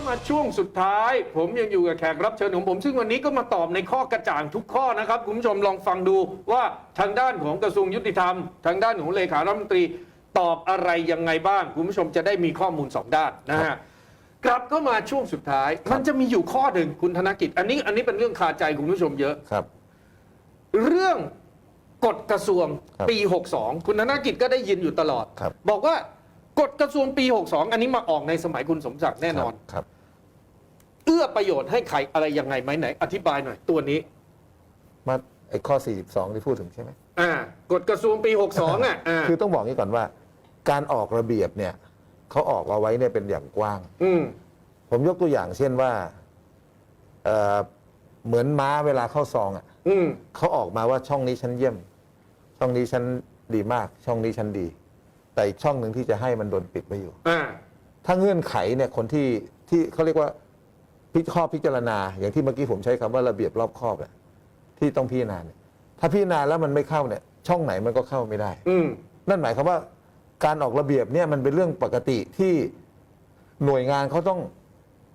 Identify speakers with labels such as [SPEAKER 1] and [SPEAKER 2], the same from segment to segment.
[SPEAKER 1] ามาช่วงสุดท้าย ผมยังอยู่กับแขกรับเชิญของผม ซึ่งวันนี้ก็มาตอบในข้อกระจ่างทุกข้อนะครับคุณผู้ชมลองฟังดูว่าทางด้านของกระทรวงยุติธรรม ทางด้านของเลขารัฐมนตรีตอบอะไรยังไงบ้างคุณผู้ชมจะได้มีข้อมูลสองด้านนะฮะกลับก็มาช่วงสุดท้าย มันจะมีอยู่ข้อหนึ่งคุณธนกิจ อันนี้อันนี้เป็นเรื่องคาใจคุณผู้ชมเยอะ
[SPEAKER 2] ครับ
[SPEAKER 1] เรื่องกฎกระทรวง
[SPEAKER 2] ครับ
[SPEAKER 1] ปี 62 คุณธนกิจก็ได้ยินอยู่ตลอด
[SPEAKER 2] ครับ
[SPEAKER 1] บอกว่า กฎกระทรวงปี 62 อันนี้มาออกในสมัยคุณสมศักดิ์แน่นอน
[SPEAKER 2] ครับ
[SPEAKER 1] เอื้อประโยชน์ให้ใครอะไรยังไงไหมไหน อธิบายหน่อยตัวนี้
[SPEAKER 2] มาไอ้ข้อ 42 ที่พูดถึงใช่ไหม
[SPEAKER 1] อ่ากฎกระทรวงปี 62 อะอ่า
[SPEAKER 2] คือต้องบอกนี้ก่อนว่า การออกระเบียบเนี่ยเขาออกเอาไว้เนี่ยเป็นอย่างกว้าง
[SPEAKER 1] อืม
[SPEAKER 2] ผมยกตัวอย่างเช่นว่าเอ่อเหมือนม้าเวลาเข้าซองอะ
[SPEAKER 1] อืม
[SPEAKER 2] เขาออกมาว่าช่องนี้ฉันเยี่ยม ช่องนี้ฉันดีมาก ช่องนี้ฉันดี แต่อีกช่องหนึ่งที่จะให้มันโดนปิดไว้อยู่
[SPEAKER 1] อ่า
[SPEAKER 2] ถ้าเงื่อนไขเนี่ยคนที่ที่เขาเรียกว่าพิข้อพิจารณา อย่างที่เมื่อกี้ผมใช้คำว่าระเบียบรอบคอบอะที่ต้องพิจารณาเนี่ยถ้าพิจารณาแล้วมันไม่เข้าเนี่ย ช่องไหนมันก็เข้าไม่ได้
[SPEAKER 1] อืม
[SPEAKER 2] นั่นหมายความว่าการออกระเบียบเนี่ยมันเป็นเรื่องปกติที่หน่วยงานเขาต้อง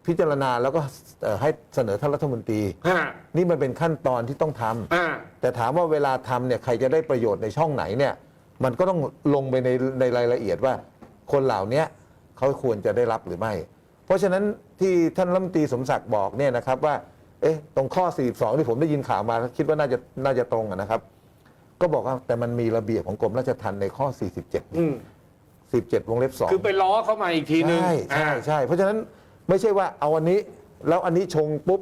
[SPEAKER 2] พิจารณาแล้วก็เอ่อให้เสนอท่านรัฐมนตรี
[SPEAKER 1] อ่า
[SPEAKER 2] นี่มันเป็นขั้นตอนที่ต้องทำ
[SPEAKER 1] อ่า
[SPEAKER 2] แต่ถามว่าเวลาทำเนี่ยใครจะได้ประโยชน์ในช่องไหนเนี่ย มันก็ต้องลงไปในในรายละเอียดว่า คนเหล่าเนี้ยเขาควรจะได้รับหรือไม่ เพราะฉะนั้นที่ท่านรัฐมนตรีสมศักดิ์บอกเนี่ยนะครับว่า เอ๊ะตรงข้อ 42 ที่ผมได้ยินข่าวมาคิดว่าน่าจะน่าจะตรงอะนะครับ ก็บอกว่าแต่มันมีระเบียบของกรมราชทัณฑ์ในข้อ 47
[SPEAKER 1] อืม
[SPEAKER 2] 17วงเล็บ2
[SPEAKER 1] คือไปล้อเข้ามาอีกทีนึง
[SPEAKER 2] ใช่ใช่ใช่เพราะฉะนั้นไม่ใช่ว่าเอาอันนี้ แล้วอันนี้ชงปุ๊บ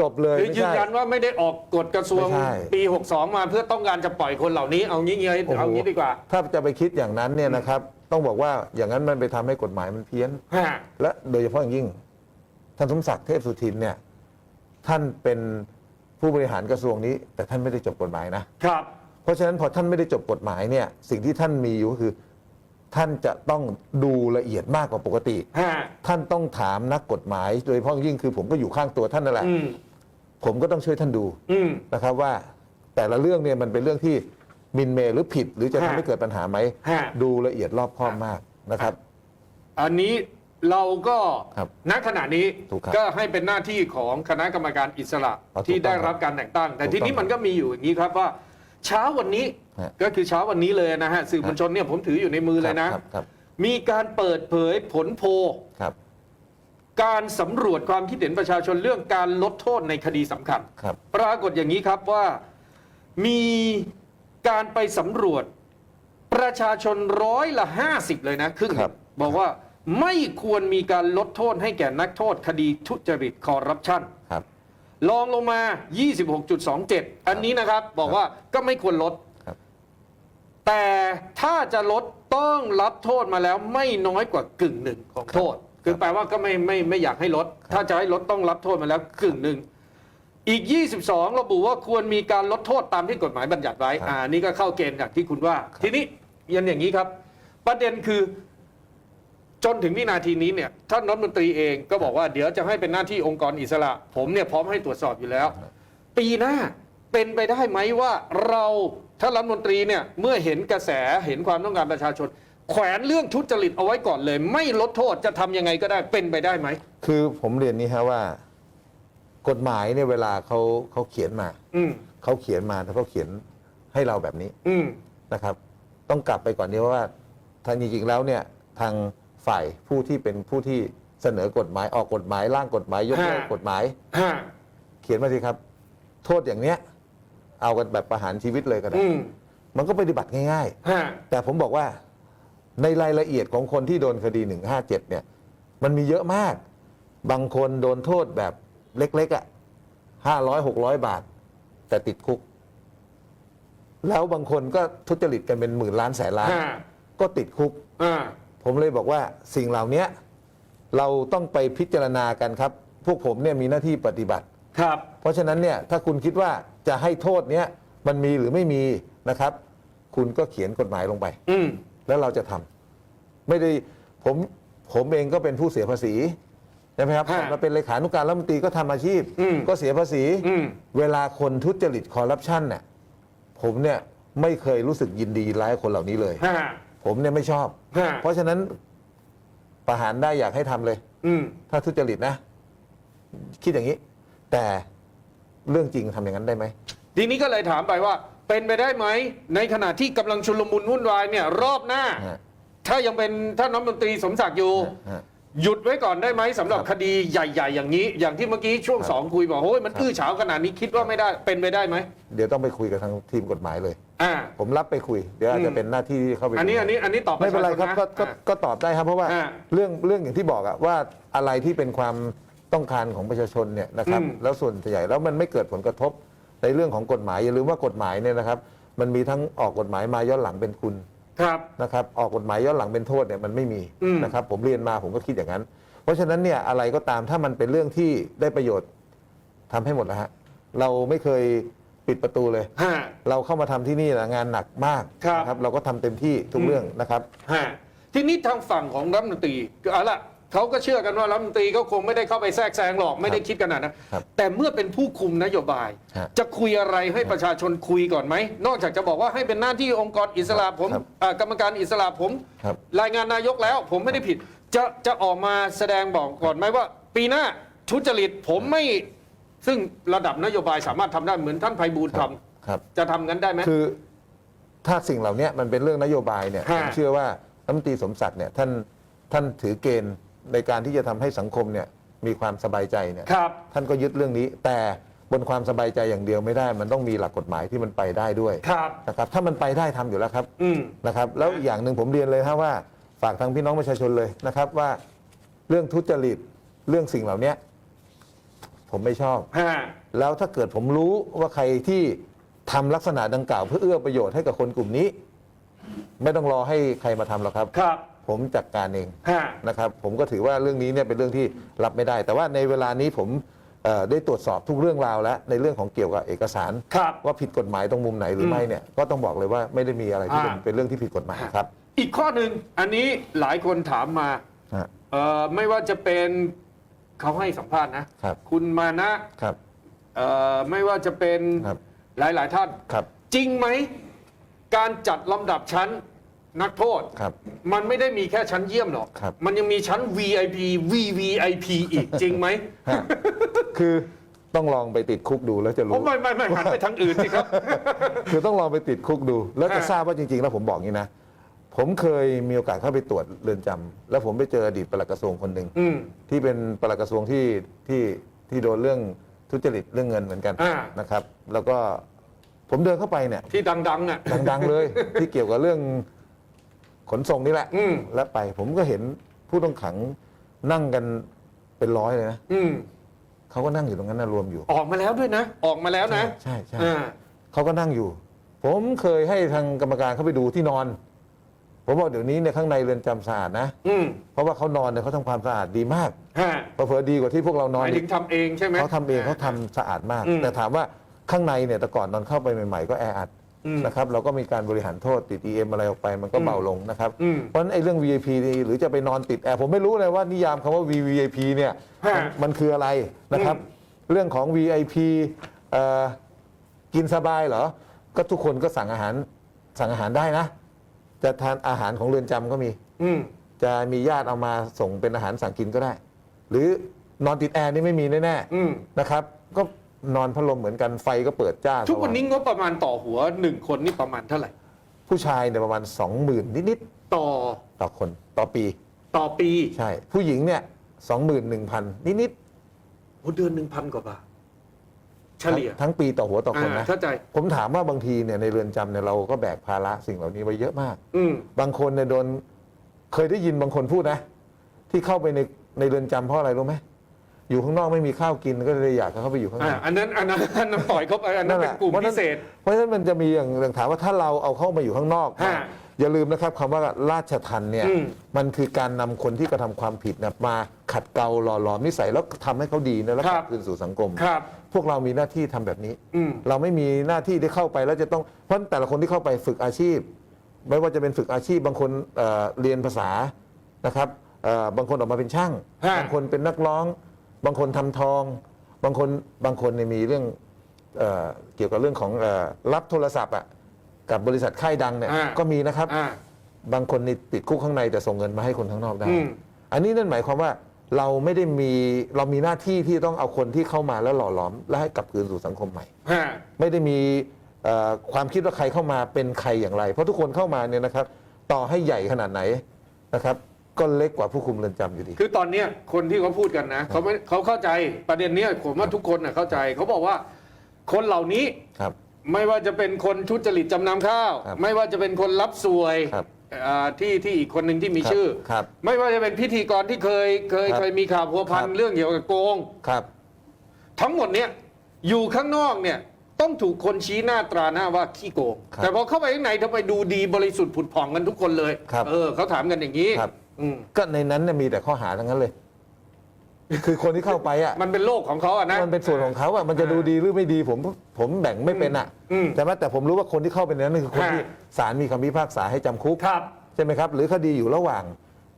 [SPEAKER 2] จบเลย
[SPEAKER 1] คือ
[SPEAKER 2] ไม่
[SPEAKER 1] ยืน
[SPEAKER 2] ใช่
[SPEAKER 1] ยันว่าไม่ได้ออกกฎกระทรวง
[SPEAKER 2] ไม่ใช่
[SPEAKER 1] ปี 62 มาเพื่อต้องการจะปล่อยคนเหล่านี้ เอางี้เงี้ย
[SPEAKER 2] โอ้โห
[SPEAKER 1] เอางี้ดีกว่า
[SPEAKER 2] ถ้าจะไปคิดอย่างนั้นเนี่ยนะครับ ต้องบอกว่าอย่างนั้นมันไปทำให้กฎหมายมันเพี้ยน
[SPEAKER 1] ฮะ
[SPEAKER 2] และโดยเฉพาะอย่างยิ่ง ท่านสมศักดิ์เทพสุทินเนี่ยท่านเป็นผู้บริหารกระทรวงนี้ แต่ท่านไม่ได้จบกฎหมายนะ
[SPEAKER 1] ครับ
[SPEAKER 2] เพราะฉะนั้นพอท่านไม่ได้จบกฎหมายเนี่ยสิ่งที่ท่านมีอยู่ก็คือ ท่านจะต้องดูละเอียดมากกว่าปกติ
[SPEAKER 1] ฮะ
[SPEAKER 2] ท่านต้องถามนักกฎหมาย โดยเฉพาะอย่างยิ่งคือผมก็อยู่ข้างตัวท่านนั่นแหละ
[SPEAKER 1] อืม
[SPEAKER 2] ผมก็ต้องช่วยท่านดู
[SPEAKER 1] อืม
[SPEAKER 2] นะครับว่า แต่ละเรื่องเนี่ยมันเป็นเรื่องที่หมินเมย์หรือผิด หรือจะทำ
[SPEAKER 1] ฮะ
[SPEAKER 2] ให้เกิดปัญหาไหม
[SPEAKER 1] ฮะ
[SPEAKER 2] ดูละเอียดรอบคอบมากนะครับ
[SPEAKER 1] อันนี้เราก็
[SPEAKER 2] ครับ
[SPEAKER 1] ณขณะนี้
[SPEAKER 2] ถูกครับ
[SPEAKER 1] ก็ให้เป็นหน้าที่ของคณะกรรมการอิสระ
[SPEAKER 2] อ๋อถูก
[SPEAKER 1] ที่ได้
[SPEAKER 2] ต้องครับ
[SPEAKER 1] รับการแต่งตั้ง แต่
[SPEAKER 2] ถูก
[SPEAKER 1] ทีนี้
[SPEAKER 2] ต้อง
[SPEAKER 1] มันก็มีอยู่อย่างนี้ครับว่า เช้าวันนี้
[SPEAKER 2] ฮะ
[SPEAKER 1] ก็คือเช้าวันนี้เลยนะฮะสื่อมวลชนเนี่ยผมถืออยู่ในมือเลยนะ
[SPEAKER 2] ครับครับ
[SPEAKER 1] มีการเปิดเผยผลโพล
[SPEAKER 2] ครับ
[SPEAKER 1] การสำรวจความคิดเห็นประชาชนเรื่องการลดโทษในคดีสำคัญ
[SPEAKER 2] ครับ
[SPEAKER 1] ปรากฏอย่างนี้ครับว่ามีการไปสำรวจประชาชนร้อยละห้าสิบเลยนะครึ่งหนึ่ง
[SPEAKER 2] ครับ
[SPEAKER 1] บอกว่าไม่ควรมีการลดโทษให้แก่นักโทษคดีทุจริตคอร์รัปชัน
[SPEAKER 2] ครับ
[SPEAKER 1] ลองลงมา 26.27 อันนี้นะครับ บอกว่าก็ไม่ควรลด
[SPEAKER 2] ครับ
[SPEAKER 1] แต่ถ้าจะลดต้องรับโทษมาแล้วไม่น้อยกว่ากึ่งหนึ่งของโทษ คือแปลว่าก็ไม่ไม่ไม่อยากให้ลด ถ้าจะให้ลดต้องรับโทษมาแล้วกึ่งหนึ่งอีก 22 ระบุว่าควรมีการลดโทษตามที่กฎหมายบัญญัติไว้
[SPEAKER 2] ครับ
[SPEAKER 1] อ่านี่ก็เข้าเกณฑ์อย่างที่คุณว่า ทีนี้ยันอย่างนี้ครับ ประเด็นคือ จนถึงวินาทีนี้เนี่ยท่านรัฐมนตรีเองก็บอกว่าเดี๋ยวจะให้เป็นหน้าที่องค์กรอิสระ ผมเนี่ยพร้อมให้ตรวจสอบอยู่แล้ว ปีหน้าเป็นไปได้ไหมว่าเราท่านรัฐมนตรีเนี่ยเมื่อเห็นกระแสเห็นความต้องการประชาชน แขวนเรื่องทุจริตเอาไว้ก่อนเลย ไม่ลดโทษจะทำยังไงก็ได้เป็นไปได้ไหม
[SPEAKER 2] คือผมเรียนนี้ฮะว่า กฎหมายเนี่ยเวลาเขาเขาเขียนมา
[SPEAKER 1] อืม
[SPEAKER 2] เขาเขียนมาแต่เขาเขียนให้เราแบบนี้
[SPEAKER 1] อืม
[SPEAKER 2] นะครับ ต้องกลับไปก่อนนี้ว่าทางจริงๆแล้วเนี่ยทางฝ่ายผู้ที่เป็นผู้ที่เสนอกฎหมายออกกฎหมายร่างกฎหมายยกเลิก
[SPEAKER 1] ฮะ
[SPEAKER 2] กฎหมาย
[SPEAKER 1] ฮะ
[SPEAKER 2] เขียนมาสิครับ โทษอย่างเนี้ย เอากันแบบประหารชีวิตเลยก็ได้
[SPEAKER 1] อืม
[SPEAKER 2] มันก็ปฏิบัติง่าย
[SPEAKER 1] ฮะ
[SPEAKER 2] ๆ แต่ผมบอกว่า ในรายละเอียดของคนที่โดนคดี 157 เนี่ย มันมีเยอะมาก บางคนโดนโทษแบบเล็ก ๆอะห้าร้อยหกร้อยบาท แต่ติดคุก แล้วบางคนก็ทุจริตกันเป็นหมื่นล้านแสนล้าน
[SPEAKER 1] ฮะ
[SPEAKER 2] ก็ติดคุก
[SPEAKER 1] อ่า
[SPEAKER 2] ผมเลยบอกว่าสิ่งเหล่านี้เราต้องไปพิจารณากันครับ พวกผมเนี่ยมีหน้าที่ปฏิบัติ
[SPEAKER 1] ครับ
[SPEAKER 2] เพราะฉะนั้นเนี่ยถ้าคุณคิดว่าจะให้โทษเนี้ยมันมีหรือไม่มีนะครับ คุณก็เขียนกฎหมายลงไป
[SPEAKER 1] อืม
[SPEAKER 2] แล้วเราจะทำไม่ได้ผมผมเองก็เป็นผู้เสียภาษีใช่ไหมครับ
[SPEAKER 1] ฮะ
[SPEAKER 2] มาเป็นเลขานุการรัฐมนตรีก็ทำอาชีพ
[SPEAKER 1] อืม
[SPEAKER 2] ก็เสียภาษี
[SPEAKER 1] อืม
[SPEAKER 2] เวลาคนทุจริตคอร์รัปชันเนี่ยผมเนี่ยไม่เคยรู้สึกยินดีร้ายกับคนเหล่านี้เลย
[SPEAKER 1] ฮะ
[SPEAKER 2] ผมเนี่ยไม่ชอบ
[SPEAKER 1] ฮะ
[SPEAKER 2] เพราะฉะนั้นประหารได้อยากให้ทำเลย
[SPEAKER 1] อืม
[SPEAKER 2] ถ้าทุจริตนะ คิดอย่างนี้ แต่เรื่องจริงทำอย่างนั้นได้ไหม
[SPEAKER 1] ทีนี้ก็เลยถามไปว่า เป็นไปได้ไหม ในขณะที่กำลังชุลมุนวุ่นวายเนี่ยรอบหน้า
[SPEAKER 2] ฮะ
[SPEAKER 1] ถ้ายังเป็นท่านรัฐมนตรีสมศักดิ์อยู่
[SPEAKER 2] ฮะ
[SPEAKER 1] หยุดไว้ก่อนได้ไหมสำหรับ
[SPEAKER 2] ครับ
[SPEAKER 1] คดีใหญ่ ๆ อย่างนี้ อย่างที่เมื่อกี้ช่วง
[SPEAKER 2] ครับ
[SPEAKER 1] สองคุยบอกโอ้ยมัน
[SPEAKER 2] ครับ
[SPEAKER 1] อื้อฉาวขนาดนี้คิดว่าไม่ได้เป็นไปได้ไหม
[SPEAKER 2] เดี๋ยวต้องไปคุยกับทางทีมกฎหมายเลย
[SPEAKER 1] อ่า
[SPEAKER 2] ผมรับไปคุย เดี๋ยวอาจ
[SPEAKER 1] อื
[SPEAKER 2] จะ
[SPEAKER 1] ม
[SPEAKER 2] เป็นหน้าที่ที่เข้าไป
[SPEAKER 1] อันนี้
[SPEAKER 2] ดู
[SPEAKER 1] อันนี้อันนี้ตอบ
[SPEAKER 2] ไม่เป็นไรครับ
[SPEAKER 1] ปะชาช
[SPEAKER 2] ก็ก็
[SPEAKER 1] อ่า
[SPEAKER 2] ก็ตอบได้ครับ เพราะว่า
[SPEAKER 1] อ่า
[SPEAKER 2] เรื่องเรื่องอย่างที่บอกอะว่าอะไรที่เป็นความต้องการของประชาชนเนี่ยนะครับ
[SPEAKER 1] อืม
[SPEAKER 2] แล้วส่วนใหญ่แล้วมันไม่เกิดผลกระทบ ในเรื่องของกฎหมายอย่าลืมว่ากฎหมายเนี่ยนะครับ มันมีทั้งออกกฎหมายมาย้อนหลังเป็นคุณ
[SPEAKER 1] ครับ
[SPEAKER 2] นะครับออกกฎหมายย้อนหลังเป็นโทษเนี่ยมันไม่มี
[SPEAKER 1] อืม
[SPEAKER 2] นะครับ ผมเรียนมาผมก็คิดอย่างนั้น เพราะฉะนั้นเนี่ยอะไรก็ตามถ้ามันเป็นเรื่องที่ได้ประโยชน์ทำให้หมดแล้วฮะเราไม่เคยปิดประตูเลย
[SPEAKER 1] ฮะ
[SPEAKER 2] เราเข้ามาทำที่นี่นะงานหนักมาก
[SPEAKER 1] ครับ
[SPEAKER 2] นะครับเราก็ทำเต็มที่ทุก
[SPEAKER 1] อืม
[SPEAKER 2] เรื่องนะครับ
[SPEAKER 1] ฮะทีนี้ทางฝั่งของรัฐมนตรีก็เอาละ เขาก็เชื่อกันว่ารัฐมนตรีก็คงไม่ได้เข้าไปแทรกแซงหรอกไม่ได้คิดขนาดนั้น
[SPEAKER 2] ครับ
[SPEAKER 1] แต่เมื่อเป็นผู้คุมนโยบาย
[SPEAKER 2] ฮะ
[SPEAKER 1] จะคุยอะไรให้ประชาชนคุยก่อนไหม นอกจากจะบอกว่าให้เป็นหน้าที่องค์กรอิสระผม
[SPEAKER 2] ครับ
[SPEAKER 1] อ่ากรรมการอิสระผม
[SPEAKER 2] ครับ
[SPEAKER 1] รายงานนายกแล้วผมไม่ได้ผิด จะจะออกมาแสดงบอกก่อนไหมว่า ปีหน้าทุจริตผมไม่ ซึ่งระดับนโยบายสามารถทำได้เหมือนท่านไพบูลย์ท
[SPEAKER 2] ครับำ
[SPEAKER 1] จะทำงั้นได้ไหม
[SPEAKER 2] คือถ้าสิ่งเหล่านี้มันเป็นเรื่องนโยบายเนี่ย
[SPEAKER 1] ฮะ
[SPEAKER 2] ผมเชื่อว่ารัฐมนตรีสมศักดิ์เนี่ยท่านท่านถือเกณฑ์ ในการที่จะทำให้สังคมเนี่ยมีความสบายใจเนี่ย
[SPEAKER 1] ครับ
[SPEAKER 2] ท่านก็ยึดเรื่องนี้ แต่บนความสบายใจอย่างเดียวไม่ได้ มันต้องมีหลักกฎหมายที่มันไปได้ด้วย
[SPEAKER 1] ครับ
[SPEAKER 2] นะครับถ้ามันไปได้ทำอยู่แล้วครับ
[SPEAKER 1] อืม
[SPEAKER 2] นะครับแล้วอีกอย่างหนึ่งผมเรียนเลยครับว่า ฝากทางพี่น้องประชาชนเลยนะครับว่าเรื่องทุจริตเรื่องสิ่งเหล่านี้ผมไม่ชอบ
[SPEAKER 1] ฮะ
[SPEAKER 2] แล้วถ้าเกิดผมรู้ว่าใครที่ทำลักษณะดังกล่าว เพื่อเอื้อประโยชน์ให้กับคนกลุ่มนี้ ไม่ต้องรอให้ใครมาทำหรอกครับ
[SPEAKER 1] ครับ
[SPEAKER 2] ผมจัดการเอง
[SPEAKER 1] ฮะ
[SPEAKER 2] นะครับ ผมก็ถือว่าเรื่องนี้เนี่ยเป็นเรื่องที่รับไม่ได้ แต่ว่าในเวลานี้ผมเอ่อได้ตรวจสอบทุกเรื่องราวแล้วในเรื่องของเกี่ยวกับเอกสาร
[SPEAKER 1] ครับ
[SPEAKER 2] ว่าผิดกฎหมายตรงมุมไหนหรือไม่เนี่ยก็ต้องบอกเลยว่าไม่ได้มีอะไรที่เป็น
[SPEAKER 1] อ่า
[SPEAKER 2] เป็นเรื่องที่ผิดกฎหมายครับ
[SPEAKER 1] อีกข้อหนึ่งอันนี้หลายคนถามมา
[SPEAKER 2] ฮะ
[SPEAKER 1] เอ่อไม่ว่าจะเป็นเขาให้สัมภาษณ์นะครับ คุณมานะครับ เอ่อไม่ว่าจะเป็น
[SPEAKER 2] ครับ
[SPEAKER 1] หลายๆท่าน
[SPEAKER 2] ครับ
[SPEAKER 1] จริงไหม การจัดลำดับชั้น นักโทษ
[SPEAKER 2] ครับ
[SPEAKER 1] มันไม่ได้มีแค่ชั้นเยี่ยมหรอก
[SPEAKER 2] ครับ
[SPEAKER 1] มันยังมีชั้น VIP VVIP อีกจริงไหม
[SPEAKER 2] ฮะคือต้องลองไปติดคุกดูแล้วจะ
[SPEAKER 1] โอ้
[SPEAKER 2] รู้
[SPEAKER 1] ไม่ไม่ไม่หันไปทางอื่นสิครับ
[SPEAKER 2] คือต้องลองไปติดคุกดู แล้วจะ
[SPEAKER 1] ฮะ
[SPEAKER 2] ทราบว่าจริงๆ แล้วผมบอกงี้นะ ผมเคยมีโอกาสเข้าไปตรวจเรือนจำแล้วผมไปเจออดีตปลัดกระทรวงคนหนึ่ง
[SPEAKER 1] อืม
[SPEAKER 2] ที่เป็นปลัดกระทรวงที่ที่ที่โดนเรื่องทุจริตเรื่องเงินเหมือนกัน
[SPEAKER 1] อ่า
[SPEAKER 2] นะครับ แล้วก็ผมเดินเข้าไปเนี่ย
[SPEAKER 1] ที่ดังๆอะ
[SPEAKER 2] ดังๆเลย ที่เกี่ยวกับเรื่อง ขนส่งนี่แหละ
[SPEAKER 1] อืม
[SPEAKER 2] แล้วไปผมก็เห็นผู้ต้องขังนั่งกันเป็นร้อยเลยนะ
[SPEAKER 1] อืม
[SPEAKER 2] เขาก็นั่งอยู่ตรงนั้นนะรวมอยู่
[SPEAKER 1] ออกมาแล้วด้วยนะ ออกมาแล้วนะ
[SPEAKER 2] ใช่ใช่
[SPEAKER 1] อ่า
[SPEAKER 2] เขาก็นั่งอยู่ ผมเคยให้ทางกรรมการเข้าไปดูที่นอน ผมบอกเดี๋ยวนี้เนี่ยข้างในเรือนจำสะอาดนะ
[SPEAKER 1] อืม
[SPEAKER 2] เพราะว่าเขานอนเนี่ยเขาทำความสะอาดดีมาก
[SPEAKER 1] ฮะ
[SPEAKER 2] เผลอๆดีกว่าที่พวกเรา
[SPEAKER 1] ห
[SPEAKER 2] นอน
[SPEAKER 1] มาย
[SPEAKER 2] อี
[SPEAKER 1] ถึ
[SPEAKER 2] ก
[SPEAKER 1] งทำเองใช่ไหม
[SPEAKER 2] เขาทำเองเขาทำสะอาดมาก
[SPEAKER 1] อืม
[SPEAKER 2] แต่ถามว่าข้างในเนี่ยแต่ก่อนตอนเข้าไปใหม่ ๆ ก็แออัด
[SPEAKER 1] อืม
[SPEAKER 2] นะครับเราก็มีการบริหารโทษติด EM อะไรออกไปมันก็
[SPEAKER 1] อืม
[SPEAKER 2] เบาลงนะครับ
[SPEAKER 1] อืม
[SPEAKER 2] เพราะฉะนั้นไอ้เรื่อง VIP นี่หรือจะไปนอนติดแอร์ผมไม่รู้เลยว่านิยามคำว่า VVIP เนี่ย
[SPEAKER 1] ฮะ
[SPEAKER 2] มันมันคืออะไรนะครับ เรื่องของ VIP เอ่อกินสบายเหรอ ก็ทุกคนก็สั่งอาหารสั่งอาหารได้นะ จะทานอาหารของเรือนจำก็มี
[SPEAKER 1] อืม
[SPEAKER 2] จะมีญาติเอามาส่งเป็นอาหารสั่งกินก็ได้ หรือนอนติดแอร์นี่ไม่มีแน่
[SPEAKER 1] อืม
[SPEAKER 2] ๆนะครับ ก็ นอนพัดลมเหมือนกันไฟก็เปิดจ้า
[SPEAKER 1] ทุกวันนี้
[SPEAKER 2] สาง
[SPEAKER 1] งบประมาณต่อหัวหนึ่งคนนี่ประมาณเท่าไหร่
[SPEAKER 2] ผู้ชายเนี่ยประมาณ20,000นิด
[SPEAKER 1] ต่อ
[SPEAKER 2] ๆต่อคนต่อปี
[SPEAKER 1] ต่อปี
[SPEAKER 2] ใช่ ผู้หญิงเนี่ย21,000นิด
[SPEAKER 1] โอ้เดือนหนึ่งพันกว่าบาท
[SPEAKER 2] ๆ
[SPEAKER 1] เฉลี่ย
[SPEAKER 2] ทั้งทั้งปีต่อหัวต่อคน
[SPEAKER 1] อ่า
[SPEAKER 2] นะ
[SPEAKER 1] เข้าใจ
[SPEAKER 2] ผมถามว่าบางทีเนี่ยในเรือนจำเนี่ยเราก็แบกภาระสิ่งเหล่านี้ไว้เยอะมาก
[SPEAKER 1] อืม
[SPEAKER 2] บางคนเนี่ยโดนเคยได้ยินบางคนพูดนะ ที่เข้าไปในในเรือนจำเพราะอะไรรู้ไหม อยู่ข้างนอกไม่มีข้าวกินก็เลยอยากจะเข้าไปอยู่ข้างใน
[SPEAKER 1] อ่าอันนั้นอันนั้นอันนั้นปล่อยเขาไปอันนั้นเป็นกลุ่ม
[SPEAKER 2] พราะ
[SPEAKER 1] พิ
[SPEAKER 2] ฉะ
[SPEAKER 1] เศษ
[SPEAKER 2] เพราะฉะนั้นมันจะมีอย่างอย่างถามว่าถ้าเราเอาเข้ามาอยู่ข้างนอก
[SPEAKER 1] ฮะ
[SPEAKER 2] อย่าลืมนะครับคำว่าราชทันเนี่ย
[SPEAKER 1] อืม
[SPEAKER 2] มันคือการนำคนที่กระทำความผิดเนี่ยมาขัดเกลาหล่อหลอมนิสัยแล้วทำให้เขาดีนะแล้วกลับคืนสู่สังคม
[SPEAKER 1] ครับ
[SPEAKER 2] พวกเรามีหน้าที่ทำแบบนี้
[SPEAKER 1] อืม
[SPEAKER 2] เราไม่มีหน้าที่ที่เข้าไปแล้วจะต้องเพราะแต่ละคนที่เข้าไปฝึกอาชีพ ไม่ว่าจะเป็นฝึกอาชีพบางคนเอ่อเรียนภาษานะครับเอ่อบางคนออกมาเป็นช่าง
[SPEAKER 1] ฮะ
[SPEAKER 2] บางคนเป็นนักร้อง บางคนทำทอง บางคนบางคนเนี่ยมีเรื่องเอ่อเกี่ยวกับเรื่องของเอ่อรับโทรศัพท์อะกับบริษัทค่ายดังเนี่ย
[SPEAKER 1] อ่า
[SPEAKER 2] ก็มีนะครับ
[SPEAKER 1] อ่า
[SPEAKER 2] บางคนนี่ติดคุกข้างในแต่ส่งเงินมาให้คนข้างนอกได้
[SPEAKER 1] อืม
[SPEAKER 2] อันนี้นั่นหมายความว่าเราไม่ได้มีเรามีหน้าที่ที่ต้องเอาคนที่เข้ามาแล้วหล่อหลอม และให้กลับคืนสู่สังคมใหม่
[SPEAKER 1] ฮะ
[SPEAKER 2] ไม่ได้มีเอ่อความคิดว่าใครเข้ามาเป็นใครอย่างไร เพราะทุกคนเข้ามาเนี่ยนะครับ ต่อให้ใหญ่ขนาดไหนนะครับ ก็เล็กกว่าผู้คุมเรือนจำอยู่ดี
[SPEAKER 1] คือตอนเนี้ยคนที่เขาพูดกันนะเขาไม่เขาเข้าใจประเด็นเนี้ยผมว่าทุกคนน่ะเข้าใจเขาบอกว่า คนเหล่านี้
[SPEAKER 2] ครับ
[SPEAKER 1] ไม่ว่าจะเป็นคนทุจริตจำนำข้าว
[SPEAKER 2] ครับ
[SPEAKER 1] ไม่ว่าจะเป็นคนรับสวย
[SPEAKER 2] ครับ
[SPEAKER 1] อ่าที่ที่อีกคนหนึ่งที่มี
[SPEAKER 2] ครับ
[SPEAKER 1] ชื่อ
[SPEAKER 2] ครับ
[SPEAKER 1] ไม่ว่าจะเป็นพิธีกรที่เคยเคย
[SPEAKER 2] ครับ
[SPEAKER 1] เคยมีข่าวพัวพัน
[SPEAKER 2] ครับ
[SPEAKER 1] เรื่องเกี่ยวกับโกง
[SPEAKER 2] ครับ
[SPEAKER 1] ทั้งหมดเนี้ยอยู่ข้างนอกเนี่ยต้องถูกคนชี้หน้าตราหน้าว่าขี้โกง
[SPEAKER 2] ครับ
[SPEAKER 1] แต่พอเข้าไปข้างในทำไมดูดีบริสุทธิ์ผุดผ่องกันทุกคนเลย
[SPEAKER 2] ครับ
[SPEAKER 1] เออเขาถามกันอย่างนี้
[SPEAKER 2] ครับ
[SPEAKER 1] อืม
[SPEAKER 2] ก็ในนั้นเนี่ยมีแต่ข้อหาทั้งนั้นเลย คือคนที่เข้าไปอะ
[SPEAKER 1] มันเป็นโลกของเขาอะนะ
[SPEAKER 2] มันเป็นส่วนของเขาอะมันจะดูดีหรือไม่ดีผมผมแบ่งไม่เป็นอะ
[SPEAKER 1] อืม
[SPEAKER 2] แต่ว่าแต่ผมรู้ว่าคนที่เข้าไปในนั้นคือคน
[SPEAKER 1] ฮะ
[SPEAKER 2] ที่ศาลมีคำพิพากษาให้จำคุก
[SPEAKER 1] ครับ
[SPEAKER 2] ใช่ไหมครับ หรือคดีอยู่ระหว่าง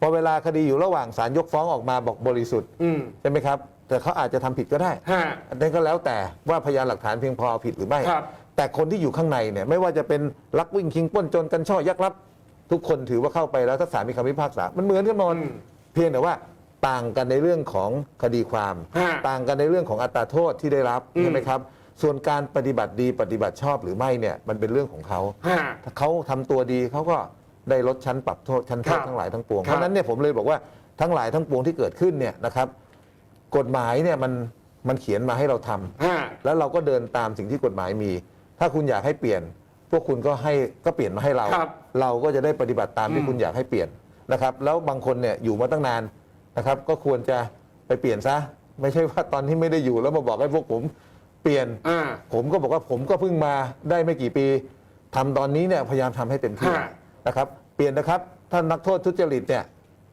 [SPEAKER 2] พอเวลาคดีอยู่ระหว่างศาลยกฟ้องออกมาบอกบริสุทธิ์
[SPEAKER 1] อืม
[SPEAKER 2] ใช่ไหมครับ แต่เขาอาจจะทำผิดก็ได้
[SPEAKER 1] ฮะ
[SPEAKER 2] อันนั้นก็แล้วแต่ว่าพยานหลักฐานเพียงพอเอาผิดหรือไม่
[SPEAKER 1] ครับ
[SPEAKER 2] แต่คนที่อยู่ข้างในเนี่ยไม่ว่าจะเป็นลักวิ่งชิงปล้นโจรกันช่อยักรับ ทุกคนถือว่าเข้าไปแล้วถ้าศาลมีคำพิพากษา มันเหมือนกันหมด
[SPEAKER 1] อืม
[SPEAKER 2] เพียงแต่ว่าต่างกันในเรื่องของคดีความ
[SPEAKER 1] ฮะ
[SPEAKER 2] ต่างกันในเรื่องของอัตราโทษที่ได้รับ
[SPEAKER 1] อืม
[SPEAKER 2] ใช่ไหมครับ ส่วนการปฏิบัติดีปฏิบัติชอบหรือไม่เนี่ยมันเป็นเรื่องของเขา
[SPEAKER 1] ฮะ
[SPEAKER 2] ถ้าเขาทำตัวดีเขาก็ได้ลดชั้นปรับโทษชั้นโทษ
[SPEAKER 1] ครับ
[SPEAKER 2] ทั้งหลายทั้งปวง
[SPEAKER 1] ครับ
[SPEAKER 2] เพราะฉะนั้นเนี่ยผมเลยบอกว่าทั้งหลายทั้งปวงที่เกิดขึ้นเนี่ยนะครับ กฎหมายเนี่ยมันมันเขียนมาให้เราทำ
[SPEAKER 1] ฮะ
[SPEAKER 2] แล้วเราก็เดินตามสิ่งที่กฎหมายมี ถ้าคุณอยากให้เปลี่ยน พวกคุณก็ให้ก็เปลี่ยนมาให้เรา
[SPEAKER 1] ครับ
[SPEAKER 2] เราก็จะได้ปฏิบัติตาม
[SPEAKER 1] อื
[SPEAKER 2] ที่
[SPEAKER 1] ม
[SPEAKER 2] คุณอยากให้เปลี่ยนนะครับ แล้วบางคนเนี่ยอยู่มาตั้งนานนะครับ ก็ควรจะไปเปลี่ยนซะ ไม่ใช่ว่าตอนที่ไม่ได้อยู่แล้วมาบอกให้พวกผมเปลี่ยน
[SPEAKER 1] อ่า
[SPEAKER 2] ผมก็บอกว่าผมก็เพิ่งมาได้ไม่กี่ปีทำตอนนี้เนี่ยพยายามทำให้เต็มที่
[SPEAKER 1] ฮะ
[SPEAKER 2] นะครับ เปลี่ยนนะครับถ้านักโทษทุจริตเนี่ย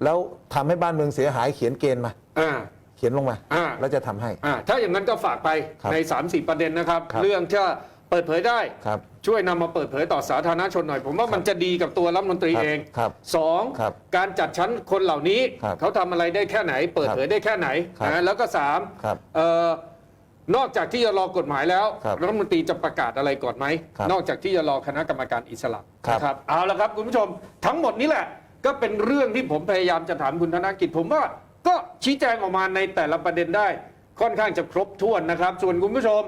[SPEAKER 2] แล้วทำให้บ้านเมืองเสียหายเขียนเกณฑ์มา
[SPEAKER 1] อ่า
[SPEAKER 2] เขียนลงมา
[SPEAKER 1] อ่า
[SPEAKER 2] แล้วจะทำให้
[SPEAKER 1] อ่าถ้าอย่างนั้นก็ฝากไป
[SPEAKER 2] ครับ
[SPEAKER 1] ใน3 4ประเด็นนะครับ
[SPEAKER 2] ครับ
[SPEAKER 1] เรื่องที่ เปิดเผยได้
[SPEAKER 2] ครับ
[SPEAKER 1] ช่วยนำมาเปิดเผยต่อสาธารณชนหน่อย ผมว่ามันจะดีกับตัวรัฐมนตรี
[SPEAKER 2] ครับ
[SPEAKER 1] เอง
[SPEAKER 2] ครับ
[SPEAKER 1] สอง
[SPEAKER 2] ครับ
[SPEAKER 1] การจัดชั้นคนเหล่านี้
[SPEAKER 2] ครับ
[SPEAKER 1] เขาทำอะไรได้แค่ไหน เปิดเผยได้แค่ไหน
[SPEAKER 2] ครับ
[SPEAKER 1] นะแล้วก็สาม
[SPEAKER 2] ครับ
[SPEAKER 1] เอ่อนอกจากที่จะรอกฎหมายแล้ว
[SPEAKER 2] ครับ
[SPEAKER 1] รัฐมนตรีจะประกาศอะไรก่อนไหม
[SPEAKER 2] ครับ
[SPEAKER 1] นอกจากที่จะรอคณะกรรมการอิสระ
[SPEAKER 2] ครับ
[SPEAKER 1] นะครับเอาละครับคุณผู้ชมทั้งหมดนี้แหละ ก็เป็นเรื่องที่ผมพยายามจะถามคุณธนกิจ ผมว่าก็ชี้แจงออกมาในแต่ละประเด็นได้ค่อนข้างจะครบถ้วนนะครับ ส่วนคุณผู้ชม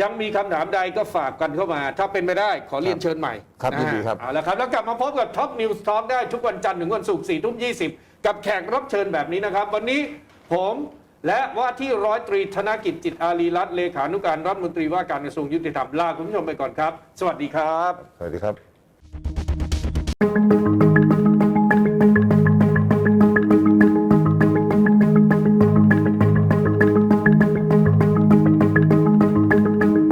[SPEAKER 1] ยังมีคำถามใดก็ฝากกันเข้ามา ถ้าเป็นไปได้ขอเรียนเชิญใหม่
[SPEAKER 2] ครับ
[SPEAKER 1] นะ
[SPEAKER 2] ยิน
[SPEAKER 1] ฮะ
[SPEAKER 2] ดีครับ
[SPEAKER 1] เอาละครับ แล้วกลับมาพบกับท็อปนิวส์ทอ k ได้ทุกวันจันทร์ถึงวันศุกร์สี่ทุ่มยี่สิบกับแขกรับเชิญแบบนี้นะครับ วันนี้ผมและว่าที่ร้อยตรีธนกิจจิตอารีรัตน์เลขานุการรัฐมนตรีว่าการกระทรวงยุติธรรมลาคุณผู้ชมไปก่อนครับ สวัสดีครับ
[SPEAKER 2] สวัสดีครับ